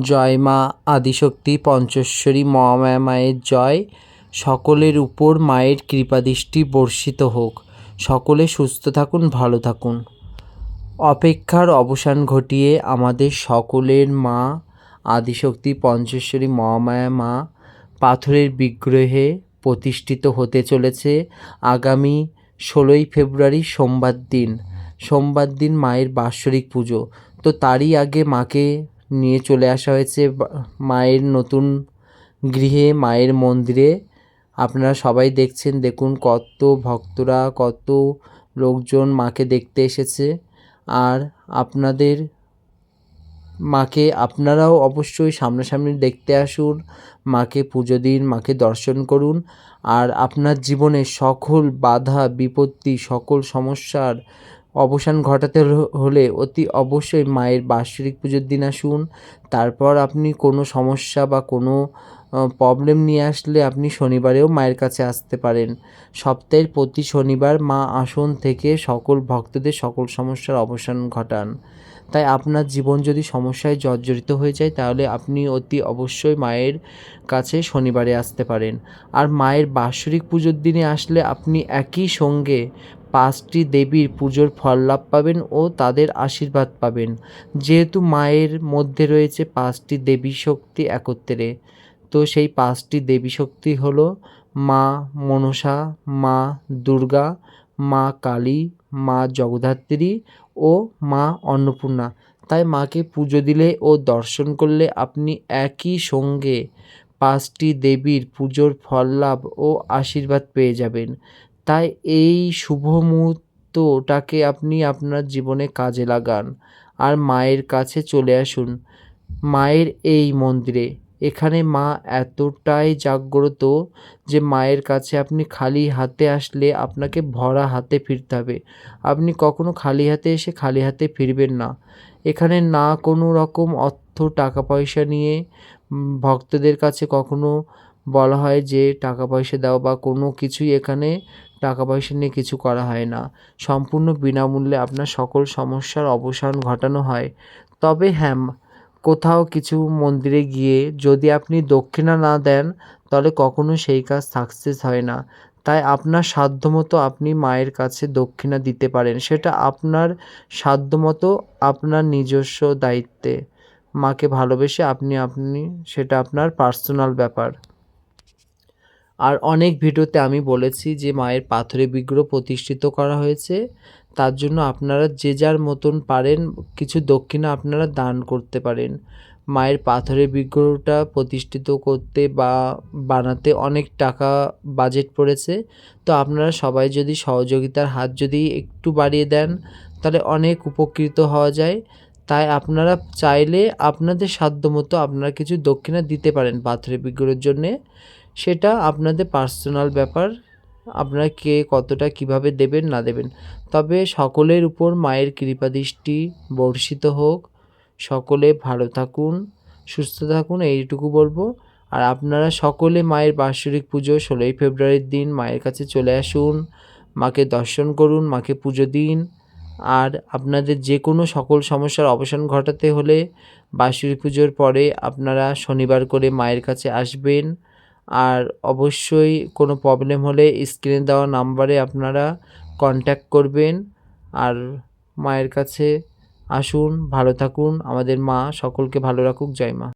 জয় মা আদিশক্তি পঞ্চেশ্বরী মহামায়া মায়ের জয়। সকলের উপর মায়ের কৃপাদৃষ্টি বর্ষিত হোক। সকলে সুস্থ থাকুন, ভালো থাকুন। অপেক্ষার অবসান ঘটিয়ে আমাদের সকলের মা আদিশক্তি পঞ্চেশ্বরী মহামায়া মা পাথরের বিগ্রহে প্রতিষ্ঠিত হতে চলেছে। আগামী ষোলোই ফেব্রুয়ারি সোমবার দিন। সোমবার দিন মায়ের বাৎসরিক পুজো। তো তারই আগে মাকে নিয়ে চলে আসা হয়েছে মায়ের নতুন গৃহে, মায়ের মন্দিরে। আপনারা সবাই দেখছেন, দেখুন কত ভক্তরা, কত লোকজন মাকে দেখতে এসেছে। আর আপনাদের মাকে আপনারাও অবশ্যই সামনাসামনি দেখতে আসুন, মাকে পুজো দিন, মাকে দর্শন করুন। আর আপনার জীবনে সকল বাধা, বিপত্তি, সকল সমস্যার অবসান ঘটাতে হলে অতি অবশ্যই মায়ের বাৎসরিক পুজোর দিন আসুন। তারপর আপনি কোনো সমস্যা বা কোনো প্রবলেম নিয়ে আসলে আপনি শনিবারেও মায়ের কাছে আসতে পারেন। সপ্তাহের প্রতি শনিবার মা আসন থেকে সকল ভক্তদের সকল সমস্যার অবসান ঘটান। তাই আপনার জীবন যদি সমস্যায় জর্জরিত হয়ে যায়, তাহলে আপনি অতি অবশ্যই মায়ের কাছে শনিবারে আসতে পারেন। আর মায়ের বাৎসরিক পুজোর দিনে আসলে আপনি একই সঙ্গে পাঁচটি দেবীর পুজোর ফল লাভ পাবেন ও তাদের আশীর্বাদ পাবেন। যেহেতু মায়ের মধ্যে রয়েছে পাঁচটি দেবী শক্তি একত্রে, তো সেই পাঁচটি দেবী শক্তি হলো মা মনসা, মা দুর্গা, মা কালী, মা জগদ্ধাত্রী ও মা অন্নপূর্ণা। তাই মাকে পুজো দিলে ও দর্শন করলে আপনি একই সঙ্গে পাঁচটি দেবীর পুজোর ফল লাভ ও আশীর্বাদ পেয়ে যাবেন। তাই এই শুভ মুহূর্তটাকে আপনি আপনার জীবনে কাজে লাগান। আর মায়ের কাছে চলে আসুন। মায়ের এই মন্দিরে। এখানে মা এতটাই জাগ্রত যে মায়ের কাছে আপনি খালি হাতে আসলে আপনাকে ভরা হাতে ফিরতে হবে। আপনি কখনো খালি হাতে এসে খালি হাতে ফিরবেন না। এখানে না কোনো রকম অর্থ টাকা পয়সা নিয়ে ভক্তদের কাছে কখনো বলা হয় যে টাকা পয়সা দাও বা কোনো কিছুই এখানে টাকা পয়সা নিয়ে কিছু করা হয় না। সম্পূর্ণ বিনামূল্যে আপনার সকল সমস্যার অবসান ঘটানো হয়। তবে হ্যাঁ কোথাও কিছু মন্দিরে গিয়ে যদি আপনি দক্ষিণা না দেন, তাহলে কখনো সেই কাজ সাকসেস হয় না। তাই আপনার সাধ্যমতো আপনি মায়ের কাছে দক্ষিণা দিতে পারেন। সেটা আপনার সাধ্যমতো আপনার নিজস্ব দায়িত্বে। মাকে ভালোবেসে আপনি আপনি, সেটা আপনার পার্সোনাল ব্যাপার। আর অনেক ভিডিওতে আমি বলেছি যে মায়ের পাথরে বিগ্রহ প্রতিষ্ঠিত করা হয়েছে। তার জন্য আপনারা যে যার মতন পারেন, কিছু দক্ষিণা আপনারা দান করতে পারেন। মায়ের পাথরের বিগ্রহটা প্রতিষ্ঠিত করতে বা বানাতে অনেক টাকা বাজেট পড়েছে। তো আপনারা সবাই যদি সহযোগিতার হাত যদি একটু বাড়িয়ে দেন, তাহলে অনেক উপকৃত হওয়া যায়। তাই আপনারা চাইলে আপনাদের সাধ্যমতো আপনারা কিছু দক্ষিণা দিতে পারেন পাথরের বিগ্রহের জন্যে। সেটা আপনাদের পার্সোনাল ব্যাপার। আপনারা কে, কতটা, কীভাবে দেবেন, না দেবেন। তবে সকলের উপর মায়ের কৃপা দৃষ্টি বর্ষিত হোক। সকলে ভালো থাকুন, সুস্থ থাকুন, এইটুকু বলব। আর আপনারা সকলে মায়ের বাৎসরিক পুজো ষোলোই ফেব্রুয়ারির দিন মায়ের কাছে চলে আসুন, মাকে দর্শন করুন, মাকে পুজো দিন। আর আপনাদের যে কোনো সকল সমস্যার অবসান ঘটাতে হলে বাৎসরিক পুজোর পরে আপনারা শনিবার করে মায়ের কাছে আসবেন। আর অবশ্যই কোনো প্রবলেম হলে স্ক্রিনে দেওয়া নাম্বারে আপনারা কন্ট্যাক্ট করবেন। আর মায়ের কাছে আসুন, ভালো থাকুন। আমাদের মা সকলকে ভালো রাখুক। জয় মা।